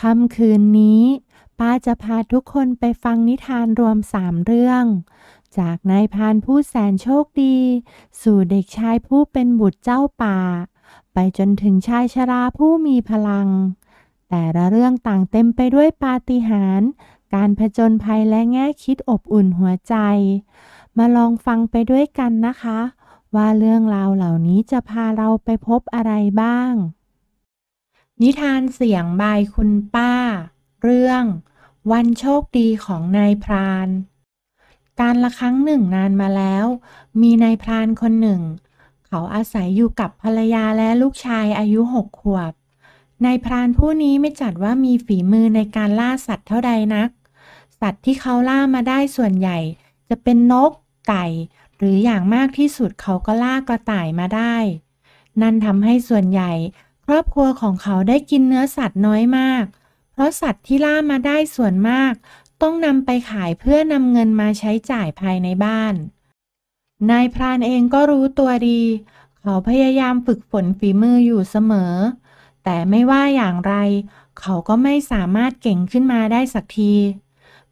ค่ำคืนนี้ ป้าจะพาทุกคนไปฟังนิทานรวมสามเรื่อง จากนายพานผู้แสนโชคดี สู่เด็กชายผู้เป็นบุตรเจ้าป่า ไปจนถึงชายชราผู้มีพลัง แต่ละเรื่องต่างเต็มไปด้วยปาฏิหาริย์การผจญภัยและแง่คิดอบอุ่นหัวใจ มาลองฟังไปด้วยกันนะคะ ว่าเรื่องราวเหล่านี้จะพาเราไปพบอะไรบ้าง นิทานเสียงบายคุณป้า เรื่อง วันโชคดีของนายพราน การละครั้งหนึ่งนานมาแล้ว มีนายพรานคนหนึ่ง เขาอาศัยอยู่กับภรรยาและลูกชายอายุหกขวบนายพรานผู้นี้ไม่จัดว่ามีฝีมือในการล่าสัตว์เท่าใดนัก สัตว์ที่เขาล่ามาได้ส่วนใหญ่ จะเป็นนก ไก่ หรืออย่างมากที่สุดเขาก็ล่ากระต่ายมาได้ นั่นทำให้ส่วนใหญ่ ครอบครัวของเขาได้กินเนื้อสัตว์น้อยมาก เพราะสัตว์ที่ล่ามาได้ส่วนมาก ต้องนำไปขายเพื่อนำเงินมาใช้จ่ายภายในบ้าน นายพรานเองก็รู้ตัวดี เขาพยายามฝึกฝนฝีมืออยู่เสมอ แต่ไม่ว่าอย่างไร เขาก็ไม่สามารถเก่งขึ้นมาได้สักที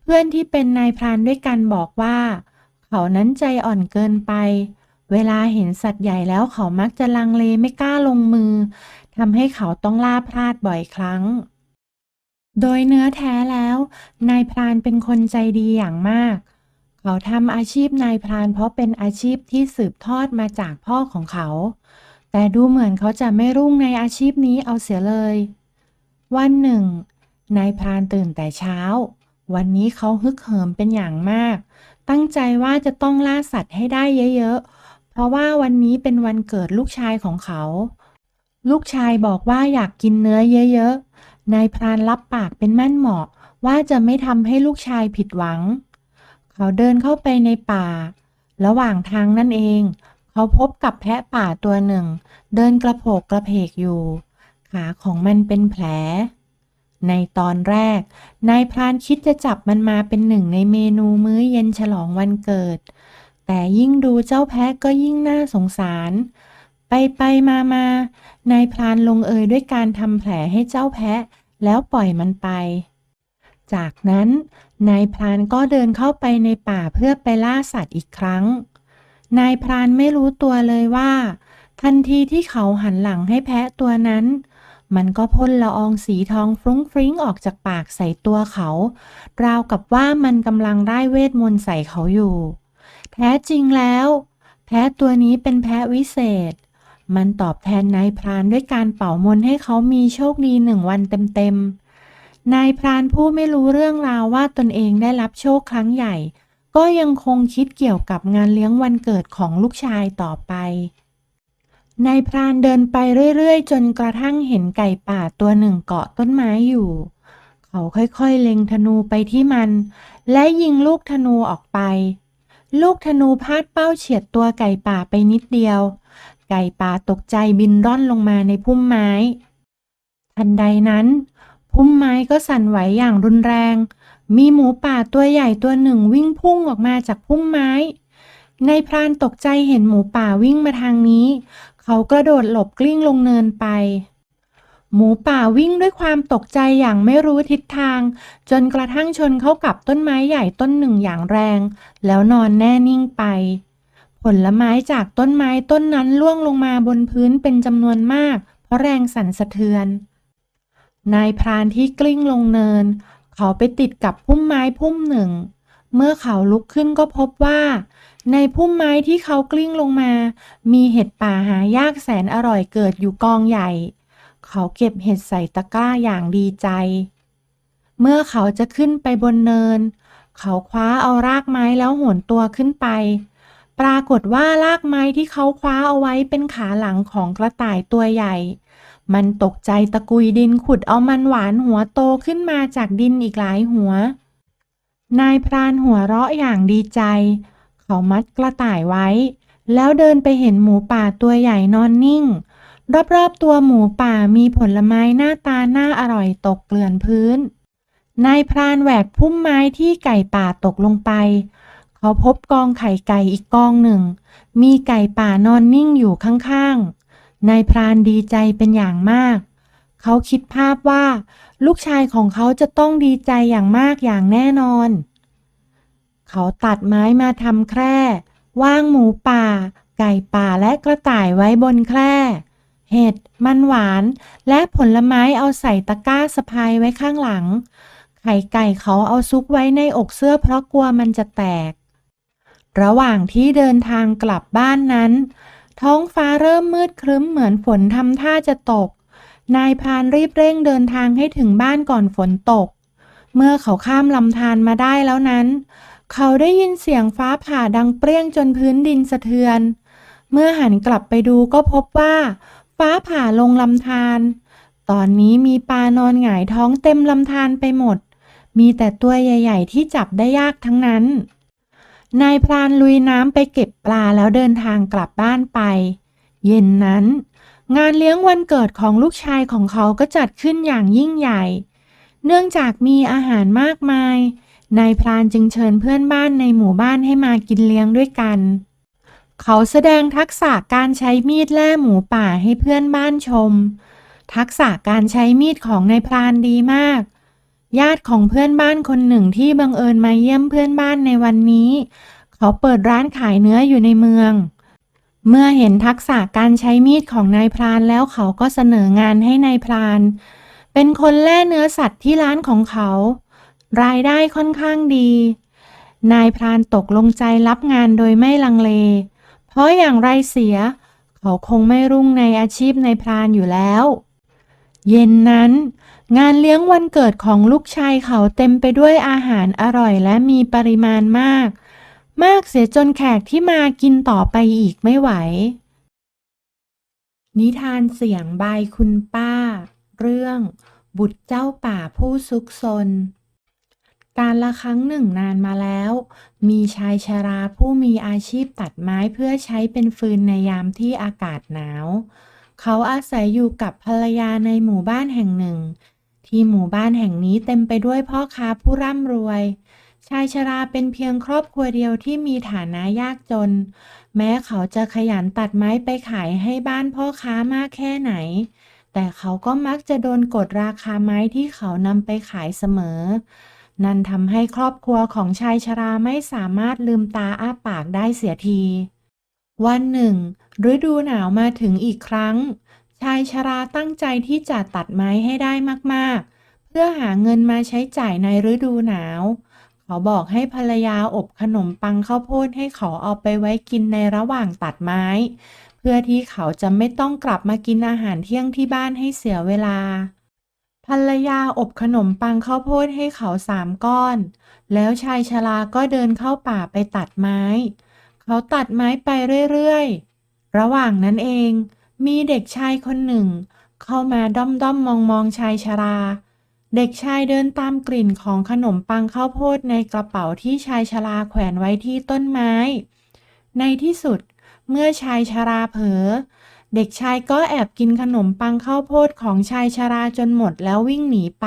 เพื่อนที่เป็นนายพรานด้วยกันบอกว่า เขานั้นใจอ่อนเกินไปเเวลาเห็นสัตว์ใหญ่แล้วเขามักจะลังเลไม่กล้าลงมือทำให้เขาต้องล่าพลาดบ่อยครั้ง โดยเนื้อแท้แล้วนายพรานเป็นคนใจดีอย่างมาก เขาทำอาชีพนายพรานเพราะเป็นอาชีพที่สืบทอดมาจากพ่อของเขา แต่ดูเหมือนเขาจะไม่รุ่งในอาชีพนี้เอาเสียเลย วันหนึ่งนายพรานตื่นแต่เช้า วันนี้เขาฮึกเหิมเป็นอย่างมาก ตั้งใจว่าจะต้องล่าสัตว์ให้ได้เยอะๆ เพราะว่าวันนี้เป็นวันเกิดลูกชายของเขา ลูกชายบอกว่าอยากกินเนื้อเยอะๆ นายพรานรับปากเป็นมั่นเหมาะว่าจะไม่ทำให้ลูกชายผิดหวัง เขาเดินเข้าไปในป่า ระหว่างทางนั่นเอง เขาพบกับแพะป่าตัวหนึ่ง เดินกระโผกกระเพกอยู่ ขาของมันเป็นแผล ในตอนแรก นายพรานคิดจะจับมันมาเป็นหนึ่งในเมนูมื้อเย็นฉลองวันเกิด แต่ยิ่งดูเจ้าแพะก็ยิ่งน่าสงสาร ไปไปมามานายพรานลงเอยด้วยการทำแผลให้เจ้าแพะ แล้วปล่อยมันไป จากนั้นนายพรานก็เดินเข้าไปในป่าเพื่อไปล่าสัตว์อีกครั้ง นายพรานไม่รู้ตัวเลยว่า ทันทีที่เขาหันหลังให้แพะตัวนั้น มันก็พ่นละอองสีทองฟรุ้งฟริ้งออกจากปากใส่ตัวเขา ราวกับว่ามันกำลังได้เวทมนต์ใส่เขาอยู่ แท้จริงแล้ว แพะตัวนี้เป็นแพะวิเศษ มันตอบแทนนายพรานด้วยการเป่ามนให้เขามีโชคดีหนึ่งวันเต็มๆ นายพรานผู้ไม่รู้เรื่องราวว่าตนเองได้รับโชคครั้งใหญ่ ก็ยังคงคิดเกี่ยวกับงานเลี้ยงวันเกิดของลูกชายต่อไปนายพรานเดินไปเรื่อยๆ จนกระทั่งเห็นไก่ป่าตัวหนึ่งเกาะต้นไม้อยู่ เขาค่อยๆ เล็งธนูไปที่มัน และยิงลูกธนูออกไป ลูกธนูพาดเป้าเฉียดตัวไก่ป่าไปนิดเดียว ไก่ป่าตกใจบินร่อนลงมาในพุ่มไม้ ทันใดนั้น พุ่มไม้ก็สั่นไหวอย่างรุนแรง มีหมูป่าตัวใหญ่ตัวหนึ่งวิ่งพุ่งออกมาจากพุ่มไม้ ในพรานตกใจเห็นหมูป่าวิ่งมาทางนี้ เขากระโดดหลบกลิ้งลงเนินไป หมูป่าวิ่งด้วยความตกใจอย่างไม่รู้ทิศทาง จนกระทั่งชนเข้ากับต้นไม้ใหญ่ต้นหนึ่งอย่างแรง แล้วนอนแน่นิ่งไป ผลไม้จากต้นไม้ต้นนั้นล่วงลงมาบนพื้นเป็นจำนวนมาก เพราะแรงสั่นสะเทือน นายพรานที่กลิ้งลงเนิน เขาไปติดกับพุ่มไม้พุ่มหนึ่ง เมื่อเขาลุกขึ้นก็พบว่า ในพุ่มไม้ที่เขากลิ้งลงมา มีเห็ดป่าหายากแสนอร่อยเกิดอยู่กองใหญ่ เขาเก็บเห็ดใส่ตะกร้าอย่างดีใจ เมื่อเขาจะขึ้นไปบนเนิน เขาคว้าเอารากไม้แล้วโหนตัวขึ้นไป ปรากฏว่ารากไม้ที่เขาคว้าเอาไว้เป็นขาหลังของกระต่ายตัวใหญ่ มันตกใจตะกุยดินขุดเอามันหวานหัวโตขึ้นมาจากดินอีกหลายหัว นายพรานหัวเราะอย่างดีใจ เขามัดกระต่ายไว้ แล้วเดินไปเห็นหมูป่าตัวใหญ่นอนนิ่ง รอบๆตัวหมูป่ามีผลไม้หน้าตาน่าอร่อยตกเกลื่อนพื้น นายพรานแหวกพุ่มไม้ที่ไก่ป่าตกลงไป เขาพบกองไข่ไก่อีกกองหนึ่ง มีไก่ป่านอนนิ่งอยู่ข้างๆ นายพรานดีใจเป็นอย่างมาก เขาคิดภาพว่า ลูกชายของเขาจะต้องดีใจอย่างมากอย่างแน่นอน เขาตัดไม้มาทำแคร่ วางหมูป่า ไก่ป่าและกระต่ายไว้บนแคร่ เห็ด มันหวาน และผลไม้เอาใส่ตะกร้าสะพายไว้ข้างหลัง ไข่ไก่เขาเอาซุกไว้ในอกเสื้อเพราะกลัวมันจะแตก ระหว่างที่เดินทางกลับบ้านนั้น ท้องฟ้าเริ่มมืดครึ้มเหมือนฝนทำท่าจะตก นายพานรีบเร่งเดินทางให้ถึงบ้านก่อนฝนตก เมื่อเขาข้ามลำธารมาได้แล้วนั้น เขาได้ยินเสียงฟ้าผ่าดังเปรี้ยงจนพื้นดินสะเทือนเมื่อหันกลับไปดูก็พบว่า ฟ้าผ่าลงลำธารตอนนี้มีปลานอนหงายท้องเต็มลำธารไปหมด มีแต่ตัวใหญ่ ๆ ที่จับได้ยากทั้งนั้น นายพรานลุยน้ำไปเก็บปลาแล้วเดินทางกลับบ้านไป เย็นนั้น งานเลี้ยงวันเกิดของลูกชายของเขาก็จัดขึ้นอย่างยิ่งใหญ่ เนื่องจากมีอาหารมากมาย นายพรานจึงเชิญเพื่อนบ้านในหมู่บ้านให้มากินเลี้ยงด้วยกัน เขาแสดงทักษะการใช้มีดแล่หมูป่าให้เพื่อนบ้านชม ทักษะการใช้มีดของนายพรานดีมาก ญาติของเพื่อนบ้านคนหนึ่งที่บังเอิญมาเยี่ยมเพื่อนบ้านในวันนี้ เขาเปิดร้านขายเนื้ออยู่ในเมือง เมื่อเห็นทักษะการใช้มีดของนายพรานแล้วเขาก็เสนองานให้นายพราน เป็นคนแล่เนื้อสัตว์ที่ร้านของเขา รายได้ค่อนข้างดี นายพรานตกลงใจรับงานโดยไม่ลังเล เพราะอย่างไรเสีย เขาคงไม่รุ่งในอาชีพในพรานอยู่แล้ว เย็นนั้น งานเลี้ยงวันเกิดของลูกชายเขาเต็มไปด้วยอาหารอร่อยและมีปริมาณมาก มากเสียจนแขกที่มากินต่อไปอีกไม่ไหว นิทานเสียงบายคุณป้า เรื่องบุตรเจ้าป่าผู้ซุกซน การละครั้งหนึ่งนานมาแล้ว มีชายชราผู้มีอาชีพตัดไม้เพื่อใช้เป็นฟืนในยามที่อากาศหนาว เขาอาศัยอยู่กับภรรยาในหมู่บ้านแห่งหนึ่ง ที่หมู่บ้านแห่งนี้เต็มไปด้วยพ่อค้าผู้ร่ำรวย ชายชราเป็นเพียงครอบครัวเดียวที่มีฐานะยากจน แม้เขาจะขยันตัดไม้ไปขายให้บ้านพ่อค้ามากแค่ไหน แต่เขาก็มักจะโดนกดราคาไม้ที่เขานำไปขายเสมอ นั่นทำให้ครอบครัวของชายชราไม่สามารถลืมตาอ้าปากได้เสียที วันหนึ่ง ฤดูหนาวมาถึงอีกครั้ง ชายชราตั้งใจที่จะตัดไม้ให้ได้มากๆ เพื่อหาเงินมาใช้จ่ายในฤดูหนาว เขาบอกให้ภรรยาอบขนมปังข้าวโพดให้เขาเอาไปไว้กินในระหว่างตัดไม้ เพื่อที่เขาจะไม่ต้องกลับมากินอาหารเที่ยงที่บ้านให้เสียเวลา ภรรยาอบขนมปังข้าวโพดให้เขาสามก้อน แล้วชายชราก็เดินเข้าป่าไปตัดไม้ เขาตัดไม้ไปเรื่อยๆ ระหว่างนั้นเอง มีเด็กชายคนหนึ่ง เข้ามาด้อมด้อมมองมองๆชายชรา เด็กชายเดินตามกลิ่นของขนมปังข้าวโพดในกระเป๋าที่ชายชราแขวนไว้ที่ต้นไม้ ในที่สุด เมื่อชายชราเผลอ เด็กชายก็แอบกินขนมปังข้าวโพดของชายชราจนหมดแล้ววิ่งหนีไป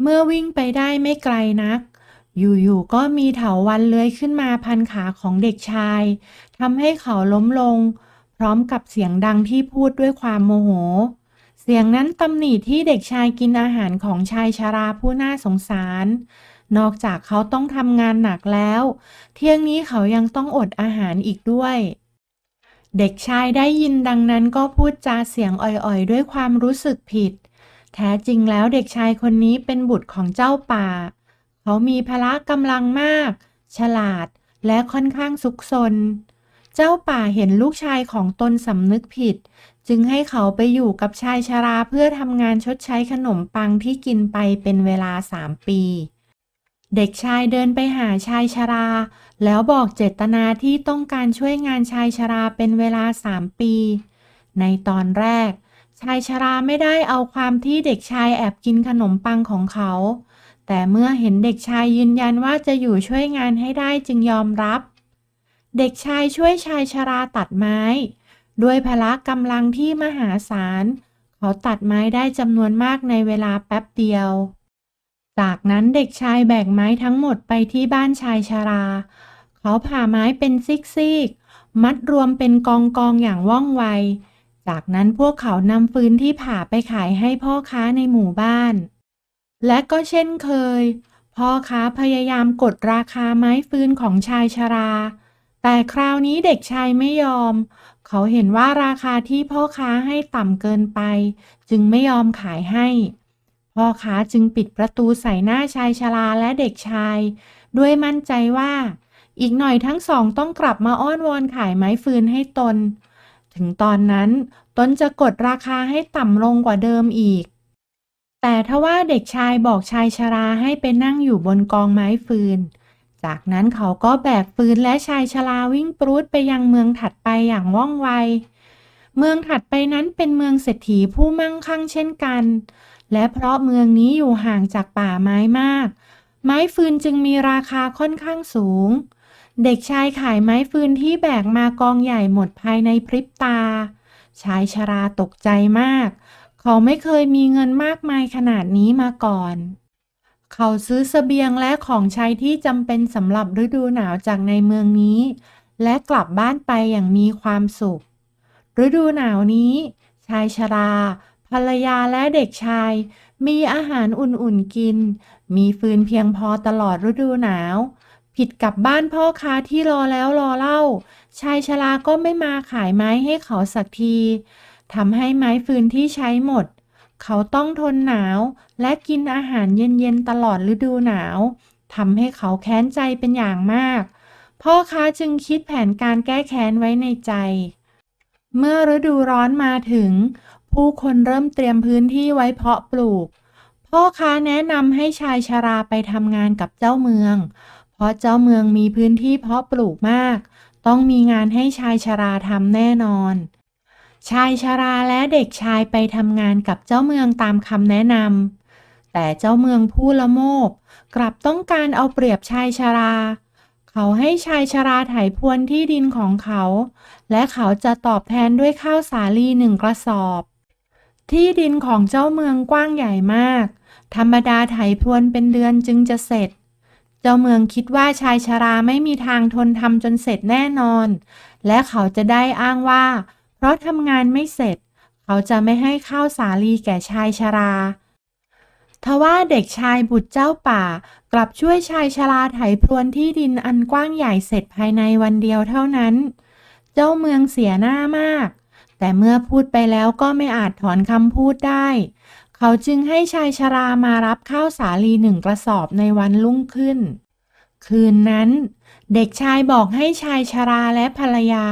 เมื่อวิ่งไปได้ไม่ไกลนัก อยู่ๆก็มีเถาวัลย์เลื้อยขึ้นมาพันขาของเด็กชายทำให้เขาล้มลง พร้อมกับเสียงดังที่พูดด้วยความโมโห เสียงนั้นตำหนิที่เด็กชายกินอาหารของชายชราผู้น่าสงสาร นอกจากเขาต้องทำงานหนักแล้ว เที่ยงนี้เขายังต้องอดอาหารอีกด้วย เด็กชายได้ยินดังนั้นก็พูดจาเสียงอ่อยๆ ด้วยความรู้สึกผิด แท้จริงแล้วเด็กชายคนนี้เป็นบุตรของเจ้าป่า เขามีพละกำลังมาก ฉลาดและค่อนข้างซุกซน เจ้าป่าเห็นลูกชายของตนสำนึกผิด จึงให้เขาไปอยู่กับชายชราเพื่อทำงานชดใช้ขนมปังที่กินไปเป็นเวลาสามปี เด็กชายเดินไปหาชายชรา แล้วบอกเจตนาที่ต้องการช่วยงานชายชราเป็นเวลาสามปี ในตอนแรก ชายชราไม่ได้เอาความที่เด็กชายแอบกินขนมปังของเขา แต่เมื่อเห็นเด็กชายยืนยันว่าจะอยู่ช่วยงานให้ได้จึงยอมรับ เด็กชายช่วยชายชราตัดไม้ ด้วยพละกำลังที่มหาศาล เขาตัดไม้ได้จำนวนมากในเวลาแป๊บเดียว จากนั้นเด็กชายแบกไม้ทั้งหมดไปที่บ้านชายชรา เขาผ่าไม้เป็นซิกๆ มัดรวมเป็นกองกองอย่างว่องไว จากนั้นพวกเขานำฟืนที่ผ่าไปขายให้พ่อค้าในหมู่บ้าน และก็เช่นเคย พ่อค้าพยายามกดราคาไม้ฟืนของชายชรา แต่คราวนี้เด็กชายไม่ยอม เขาเห็นว่าราคาที่พ่อค้าให้ต่ำเกินไป จึงไม่ยอมขายให้ พ่อค้าจึงปิดประตูใส่หน้าชายชราและเด็กชาย ด้วยมั่นใจว่า อีกหน่อยทั้งสองต้องกลับมาอ้อนวอนขายไม้ฟืนให้ตน ถึงตอนนั้นตนจะกดราคาให้ต่ำลงกว่าเดิมอีก แต่ทว่าเด็กชายบอกชายชราให้ไปนั่งอยู่บนกองไม้ฟืน จากนั้นเขาก็แบกฟืนและชายชราวิ่งปรูดไปยังเมืองถัดไปอย่างว่องไวเมืองถัดไปนั้นเป็นเมืองเศรษฐีผู้มั่งคั่งเช่นกัน และเพราะเมืองนี้อยู่ห่างจากป่าไม้มาก ไม้ฟืนจึงมีราคาค่อนข้างสูง เด็กชายขายไม้ฟืนที่แบกมากองใหญ่หมดภายในพริบตา ชายชราตกใจมาก เขาไม่เคยมีเงินมากมายขนาดนี้มาก่อน เขาซื้อเสบียงและของใช้ที่จำเป็นสำหรับฤดูหนาวจากในเมืองนี้ และกลับบ้านไปอย่างมีความสุข ฤดูหนาวนี้ ชายชรา ภรรยาและเด็กชาย มีอาหารอุ่นๆกิน มีฟืนเพียงพอตลอดฤดูหนาว ผิดกับบ้านพ่อค้าที่รอแล้วรอเล่า ชายชราก็ไม่มาขายไม้ให้เขาสักทีทำให้ไม้ฟืนที่ใช้หมด เขาต้องทนหนาวและกินอาหารเย็นๆตลอดฤดูหนาวทำให้เขาแค้นใจเป็นอย่างมาก พ่อค้าจึงคิดแผนการแก้แค้นไว้ในใจ เมื่อฤดูร้อนมาถึง ผู้คนเริ่มเตรียมพื้นที่ไว้เพาะปลูก พ่อค้าแนะนำให้ชายชราไปทำงานกับเจ้าเมือง เพราะเจ้าเมืองมีพื้นที่เพาะปลูกมาก ต้องมีงานให้ชายชราทำแน่นอน ชายชราและเด็กชายไปทำงานกับเจ้าเมืองตามคำแนะนำแต่เจ้าเมืองผู้ละโมบกลับต้องการเอาเปรียบชายชรา เขาให้ชายชราไถพรวนที่ดินของเขา และเขาจะตอบแทนด้วยข้าวสาลีหนึ่งกระสอบ ที่ดินของเจ้าเมืองกว้างใหญ่มาก ธรรมดาไถพรวนเป็นเดือนจึงจะเสร็จ เจ้าเมืองคิดว่าชายชราไม่มีทางทนทำจนเสร็จแน่นอน และเขาจะได้อ้างว่า เพราะทำงานไม่เสร็จ เขาจะไม่ให้ข้าวสาลีแก่ชายชราทว่าเด็กชายบุตรเจ้าป่า กลับช่วยชายชราไถพรวนที่ดินอันกว้างใหญ่เสร็จภายในวันเดียวเท่านั้น เจ้าเมืองเสียหน้ามาก แต่เมื่อพูดไปแล้วก็ไม่อาจถอนคำพูดได้ เขาจึงให้ชายชรามารับข้าวสาลีหนึ่งกระสอบในวันรุ่งขึ้น คืนนั้น เด็กชายบอกให้ชายชราและภรรยา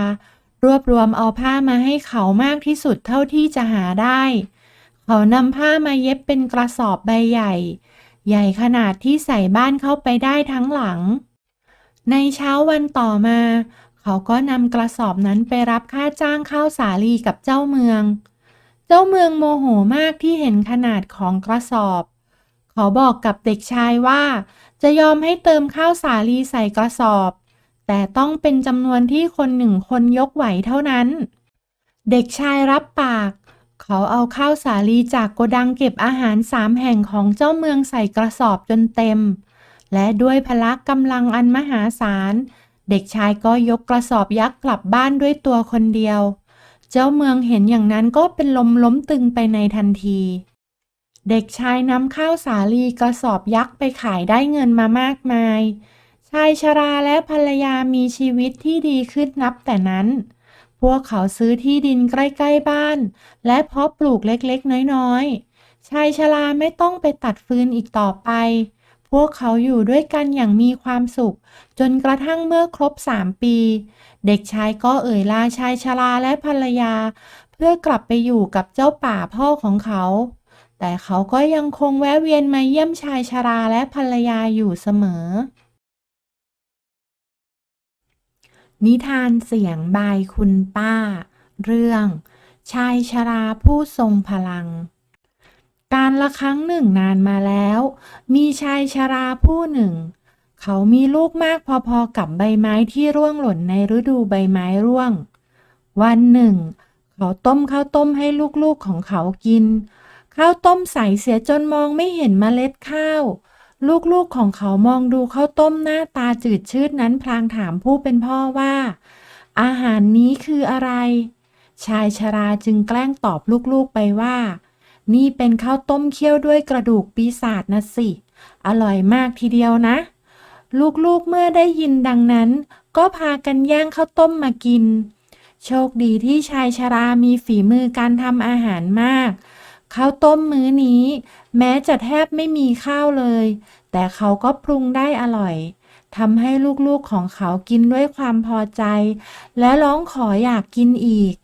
รวบรวมเอาผ้ามาให้เขามากที่สุดเท่าที่จะหาได้ เขานำผ้ามาเย็บเป็นกระสอบใบใหญ่ ใหญ่ขนาดที่ใส่บ้านเข้าไปได้ทั้งหลังในเช้าวันต่อมา เขาก็นำกระสอบนั้นไปรับค่าจ้างข้าวสาลีกับเจ้าเมือง เจ้าเมืองโมโหมากที่เห็นขนาดของกระสอบ เขาบอกกับเด็กชายว่า จะยอมให้เติมข้าวสาลีใส่กระสอบ แต่ต้องเป็นจำนวนที่คนหนึ่งคนยกไหวเท่านั้น เด็กชายรับปาก เขาเอาข้าวสาลีจากโกดังเก็บอาหารสามแห่งของเจ้าเมืองใส่กระสอบจนเต็ม และด้วยพละกำลังอันมหาศาล เด็กชายก็ยกกระสอบยักษ์กลับบ้านด้วยตัวคนเดียว เจ้าเมืองเห็นอย่างนั้นก็เป็นลมล้มตึงไปในทันที เด็กชายนำข้าวสาลีกระสอบยักษ์ไปขายได้เงินมามากมาย ชายชราและภรรยามีชีวิตที่ดีขึ้นนับแต่นั้น พวกเขาซื้อที่ดินใกล้ๆบ้าน และเพาะปลูกเล็กๆน้อยๆ ชายชราไม่ต้องไปตัดฟืนอีกต่อไป พวกเขาอยู่ด้วยกันอย่างมีความสุข จนกระทั่งเมื่อครบสามปี เด็กชายก็เอ่ยลาชายชราและภรรยา เพื่อกลับไปอยู่กับเจ้าป่าพ่อของเขา แต่เขาก็ยังคงแวะเวียนมาเยี่ยมชายชราและภรรยาอยู่เสมอ นิทานเสียงบายคุณป้า เรื่อง ชายชราผู้ทรงพลัง การละครั้งหนึ่งนานมาแล้ว มีชายชราผู้หนึ่ง เขามีลูกมากพอๆกับใบไม้ที่ร่วงหล่นในฤดูใบไม้ร่วง วันหนึ่ง เขาต้มข้าวต้มให้ลูกๆของเขากิน ข้าวต้มใสเสียจนมองไม่เห็นเมล็ดข้าว ลูกๆของเขามองดูข้าวต้มหน้าตาจืดชืดนั้นพลางถามผู้เป็นพ่อว่า อาหารนี้คืออะไร ชายชราจึงแกล้งตอบลูกๆไปว่า นี่เป็นข้าวต้มเคี่ยวด้วยกระดูกปีศาจนะสิ อร่อยมากทีเดียวนะ ลูกๆเมื่อได้ยินดังนั้น ก็พากันแย่งข้าวต้มมากิน โชคดีที่ชายชรามีฝีมือการทำอาหารมาก ข้าวต้มมื้อนี้ แม้จะแทบไม่มีข้าวเลย แต่เขาก็ปรุงได้อร่อยทำให้ลูกๆของเขากินด้วยความพอใจ และร้องขออยากกินอีก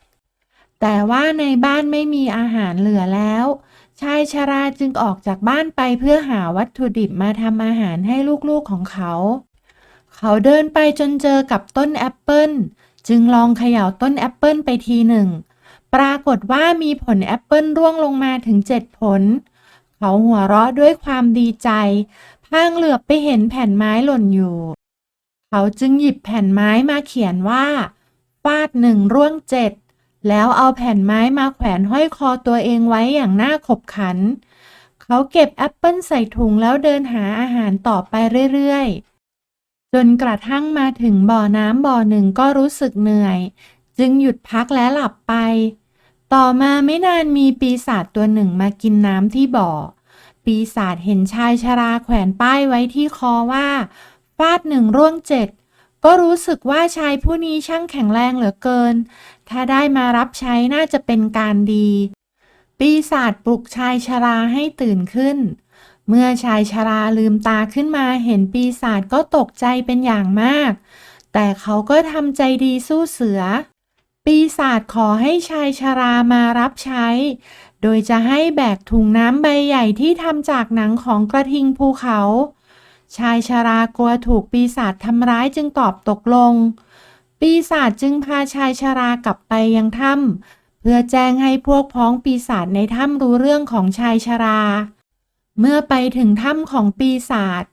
แต่ว่าในบ้านไม่มีอาหารเหลือแล้ว ชายชราจึงออกจากบ้านไปเพื่อหาวัตถุดิบมาทำอาหารให้ลูกๆของเขา เขาเดินไปจนเจอกับต้นแอปเปิลจึงลองเขย่าต้นแอปเปิลไปทีหนึ่ง ปรากฏว่ามีผลแอปเปิลร่วงลงมาถึงเจ็ดผล เขาหัวเราะด้วยความดีใจ พางเหลือบไปเห็นแผ่นไม้หล่นอยู่ เขาจึงหยิบแผ่นไม้มาเขียนว่าฟาดหนึ่งร่วงเจ็ด แล้วเอาแผ่นไม้มาแขวนห้อยคอตัวเองไว้อย่างน่าขบขัน เขาเก็บแอปเปิลใส่ถุงแล้วเดินหาอาหารต่อไปเรื่อยๆ จนกระทั่งมาถึงบ่อน้ำบ่อหนึ่งก็รู้สึกเหนื่อย จึงหยุดพักและหลับไป ต่อมาไม่นานมีปีศาจตัวหนึ่งมากินน้ำที่บ่อ ปีศาจเห็นชายชราแขวนป้ายไว้ที่คอว่า ฟาดหนึ่งร่วงเจ็ด ก็รู้สึกว่าชายผู้นี้ช่างแข็งแรงเหลือเกิน ถ้าได้มารับใช้น่าจะเป็นการดี ปีศาจปลุกชายชราให้ตื่นขึ้น เมื่อชายชราลืมตาขึ้นมาเห็นปีศาจก็ตกใจเป็นอย่างมาก แต่เขาก็ทำใจดีสู้เสือ ปีศาจขอให้ชายชรามารับใช้ โดยจะให้แบกถุงน้ำใบใหญ่ที่ทำจากหนังของกระทิงภูเขา ชายชรากลัวถูกปีศาจทำร้ายจึงตอบตกลง ปีศาจจึงพาชายชรากลับไปยังถ้ำเพื่อแจ้งให้พวกพ้องปีศาจในถ้ำรู้เรื่องของชายชรา เมื่อไปถึงถ้ำของปีศาจ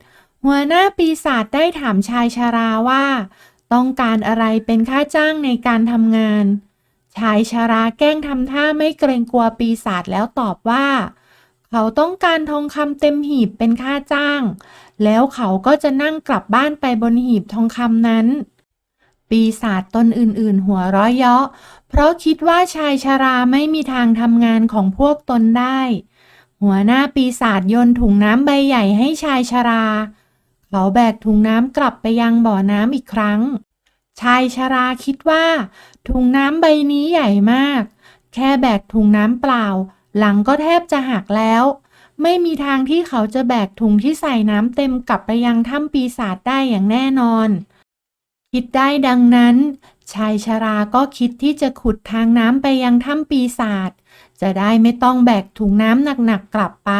หัวหน้าปีศาจได้ถามชายชราว่า ต้องการอะไรเป็นค่าจ้างในการทำงาน ชายชราแกล้งทำท่าไม่เกรงกลัวปีศาจแล้วตอบว่า เขาต้องการทองคำเต็มหีบเป็นค่าจ้าง แล้วเขาก็จะนั่งกลับบ้านไปบนหีบทองคำนั้น ปีศาจตนอื่นๆ หัวเราะเยาะ เพราะคิดว่าชายชราไม่มีทางทำงานของพวกตนได้ หัวหน้าปีศาจโยนถุงน้ำใบใหญ่ให้ชายชรา เขาแบกถุงน้ำกลับไปยังบ่อน้ำอีกครั้ง ชายชราคิดว่า ถุงน้ำใบนี้ใหญ่มาก แค่แบกถุงน้ำเปล่า หลังก็แทบจะหักแล้ว ไม่มีทางที่เขาจะแบกถุงที่ใส่น้ำเต็มกลับไปยังถ้ำปีศาจได้อย่างแน่นอน คิดได้ดังนั้น ชายชราก็คิดที่จะขุดทางน้ำไปยังถ้ำปีศาจจะได้ไม่ต้องแบกถุงน้ำหนักๆกลับไป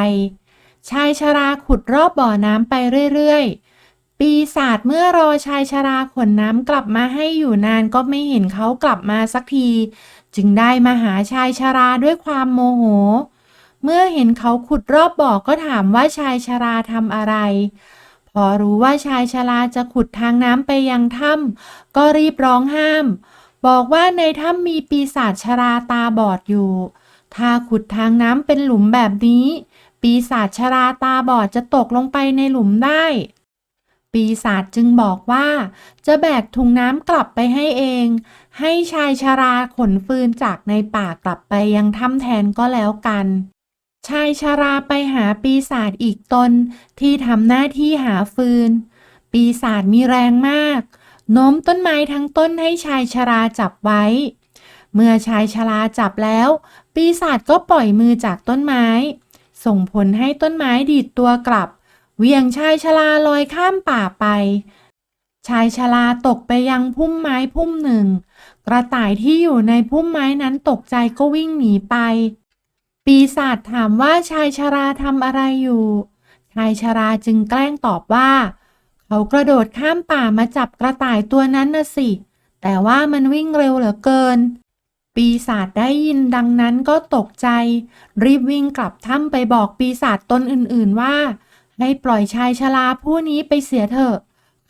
ชายชราขุดรอบบ่อน้ำไปเรื่อยๆ ปีศาจเมื่อรอชายชราขนน้ำกลับมาให้อยู่นานก็ไม่เห็นเขากลับมาสักที จึงได้มาหาชายชราด้วยความโมโห เมื่อเห็นเขาขุดรอบบ่อก็ถามว่าชายชราทำอะไร พอรู้ว่าชายชราจะขุดทางน้ำไปยังถ้ำก็รีบร้องห้าม บอกว่าในถ้ำมีปีศาจชราตาบอดอยู่ ถ้าขุดทางน้ำเป็นหลุมแบบนี้ ปีศาจชราตาบอดจะตกลงไปในหลุมได้ ปีศาจจึงบอกว่า จะแบกถุงน้ำกลับไปให้เอง ให้ชายชราขนฟืนจากในป่ากลับไปยังถ้ำแทนก็แล้วกัน ชายชราไปหาปีศาจอีกตนที่ทำหน้าที่หาฟืน ปีศาจมีแรงมาก โน้มต้นไม้ทั้งต้นให้ชายชราจับไว้ เมื่อชายชราจับแล้ว ปีศาจก็ปล่อยมือจากต้นไม้ ส่งผลให้ต้นไม้ดีดตัวกลับเหวี่ยงชายชราลอยข้ามป่าไป ชายชราตกไปยังพุ่มไม้พุ่มหนึ่ง กระต่ายที่อยู่ในพุ่มไม้นั้นตกใจก็วิ่งหนีไป ปีศาจถามว่าชายชราทำอะไรอยู่ ชายชราจึงแกล้งตอบว่า เขากระโดดข้ามป่ามาจับกระต่ายตัวนั้นน่ะสิ แต่ว่ามันวิ่งเร็วเหลือเกิน ปีศาจได้ยินดังนั้นก็ตกใจ รีบวิ่งกลับถ้ำไปบอกปีศาจตนอื่นๆว่า ให้ปล่อยชายชราผู้นี้ไปเสียเถอะ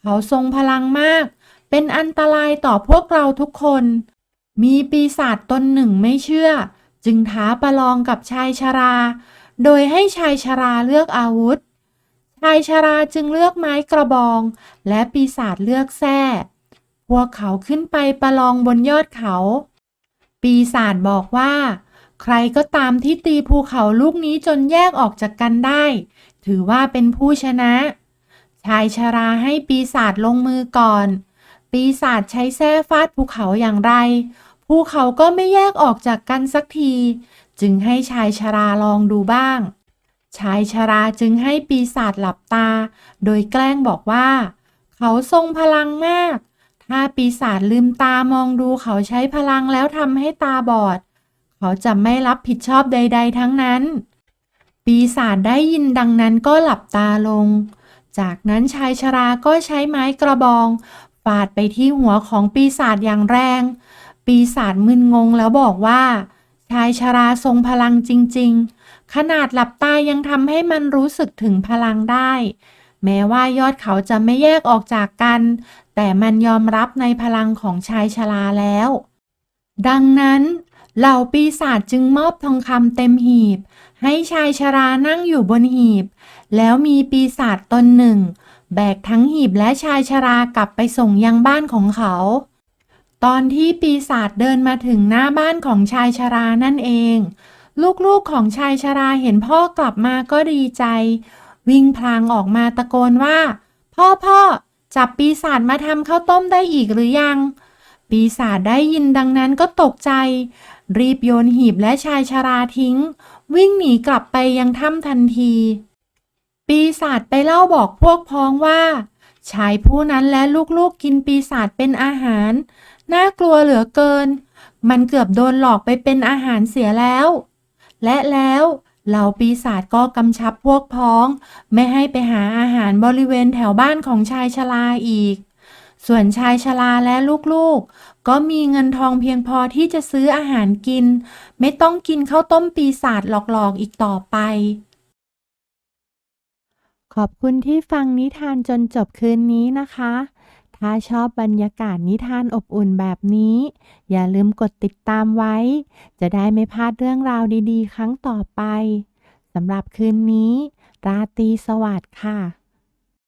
เขาทรงพลังมาก เป็นอันตรายต่อพวกเราทุกคน มีปีศาจตนหนึ่งไม่เชื่อ จึงท้าประลองกับชายชรา โดยให้ชายชราเลือกอาวุธ ชายชราจึงเลือกไม้กระบอง และปีศาจเลือกแส้พวกเขาขึ้นไปประลองบนยอดเขา ปีศาจบอกว่า ใครก็ตามที่ตีภูเขาลูกนี้จนแยกออกจากกันได้ ถือว่าเป็นผู้ชนะ ชายชราให้ปีศาจลงมือก่อน ปีศาจใช้แส้ฟาดภูเขาอย่างไร ภูเขาก็ไม่แยกออกจากกันสักที จึงให้ชายชราลองดูบ้าง ชายชราจึงให้ปีศาจหลับตา โดยแกล้งบอกว่า เขาทรงพลังมาก ถ้าปีศาจลืมตามองดูเขาใช้พลังแล้วทำให้ตาบอด เขาจะไม่รับผิดชอบใด ๆ ทั้งนั้น ปีศาจได้ยินดังนั้นก็หลับตาลง จากนั้นชายชราก็ใช้ไม้กระบองฟาดไปที่หัวของปีศาจอย่างแรง ปีศาจมึนงงแล้วบอกว่า ชายชราทรงพลังจริง ๆ ขนาดหลับตายังทำให้มันรู้สึกถึงพลังได้ แม้ว่ายอดเขาจะไม่แยกออกจากกัน แต่มันยอมรับในพลังของชายชราแล้ว ดังนั้นเหล่าปีศาจจึงมอบทองคำเต็มหีบ ให้ชายชรานั่งอยู่บนหีบ แล้วมีปีศาจตนหนึ่ง แบกทั้งหีบและชายชรากลับไปส่งยังบ้านของเขา ตอนที่ปีศาจเดินมาถึงหน้าบ้านของชายชรานั่นเอง ลูกๆของชายชราเห็นพ่อกลับมาก็ดีใจ วิ่งพลางออกมาตะโกนว่า พ่อพ่อจับปีศาจมาทำข้าวต้มได้อีกหรือยัง ปีศาจได้ยินดังนั้นก็ตกใจ รีบโยนหีบและชายชราทิ้ง วิ่งหนีกลับไปยังถ้ำทันที ปีศาจไปเล่าบอกพวกพ้องว่า ชายผู้นั้นและลูกๆกินปีศาจเป็นอาหาร น่ากลัวเหลือเกิน มันเกือบโดนหลอกไปเป็นอาหารเสียแล้ว และแล้วเหล่าปีศาจก็กำชับพวกพ้อง ไม่ให้ไปหาอาหารบริเวณแถวบ้านของชายชราอีก ส่วนชายชราและลูกๆ ก็มีเงินทองเพียงพอที่จะซื้ออาหารกิน ไม่ต้องกินข้าวต้มปีศาจหลอกๆอีกต่อไป อบคุณที่ฟังนิทานจนจบคืนนี้นะคะ ถ้าชอบบรรยากาศนิทานอบอุ่นแบบนี้ อย่าลืมกดติดตามไว้ จะได้ไม่พลาดเรื่องราวดีๆ ครั้งต่อไปสำหรับคืนนี้ ราตรีสวัสดิ์ค่ะ